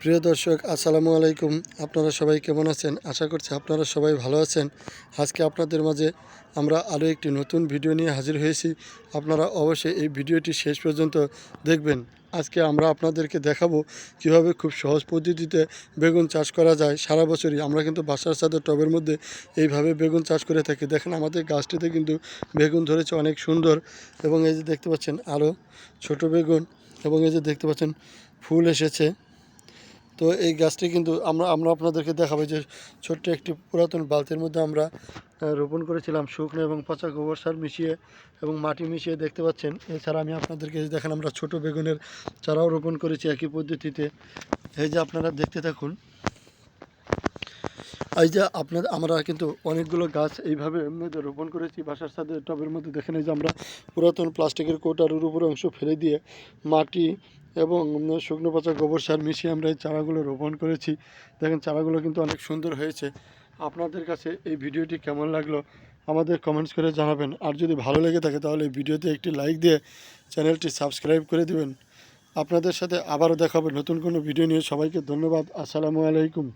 প্রিয় দর্শক, আসসালামু আলাইকুম। আপনারা সবাই কেমন আছেন? আশা করছি আপনারা সবাই ভালো আছেন। আজকে আপনাদের মাঝে আমরা আরও একটি নতুন ভিডিও নিয়ে হাজির হয়েছি। আপনারা অবশ্যই এই ভিডিওটি শেষ পর্যন্ত দেখবেন। আজকে আমরা আপনাদেরকে দেখাবো কীভাবে খুব সহজ পদ্ধতিতে বেগুন চাষ করা যায়। সারা বছরই আমরা কিন্তু বাসার সাথে টবের মধ্যে এইভাবে বেগুন চাষ করে থাকি। দেখেন আমাদের গাছটিতে কিন্তু বেগুন ধরেছে অনেক সুন্দর এবং এই যে দেখতে পাচ্ছেন আরও ছোট বেগুন এবং এই যে দেখতে পাচ্ছেন ফুল এসেছে। তো এই গাছটি কিন্তু আমরা আমরা আপনাদেরকে দেখাবো যে ছোট্ট একটি পুরাতন বালতির মধ্যে আমরা রোপণ করেছিলাম শুকনো এবং পচা গোবর সার মিশিয়ে এবং মাটি মিশিয়ে দেখতে পাচ্ছেন। এছাড়া আমি আপনাদেরকে দেখেন আমরা ছোট বেগুনের চারাও রোপণ করেছি একই পদ্ধতিতে। এই যে আপনারা দেখতে থাকুন। এই যে আপনার, আমরা কিন্তু অনেকগুলো গাছ এইভাবে এমনিতে রোপণ করেছি, বাসার সাথে টবের মধ্যে। দেখেন এই যে আমরা পুরাতন প্লাস্টিকের কোটার উপর অংশ ফেলে দিয়ে মাটি এবং শুকনো পচা গোবর সার মিশিয়ে আমরা এই চারাগুলো রোপণ করেছি। দেখেন চারাগুলো কিন্তু অনেক সুন্দর হয়েছে। আপনাদের কাছে এই ভিডিওটি কেমন লাগল আমাদের কমেন্টস করে জানাবেন। আর যদি ভালো লেগে থাকে তাহলে এই ভিডিওতে একটি লাইক দিয়ে চ্যানেলটি সাবস্ক্রাইব করে দেবেন। আপনাদের সাথে আবারও দেখাবে নতুন কোনো ভিডিও নিয়ে। সবাইকে ধন্যবাদ। আসসালামু আলাইকুম।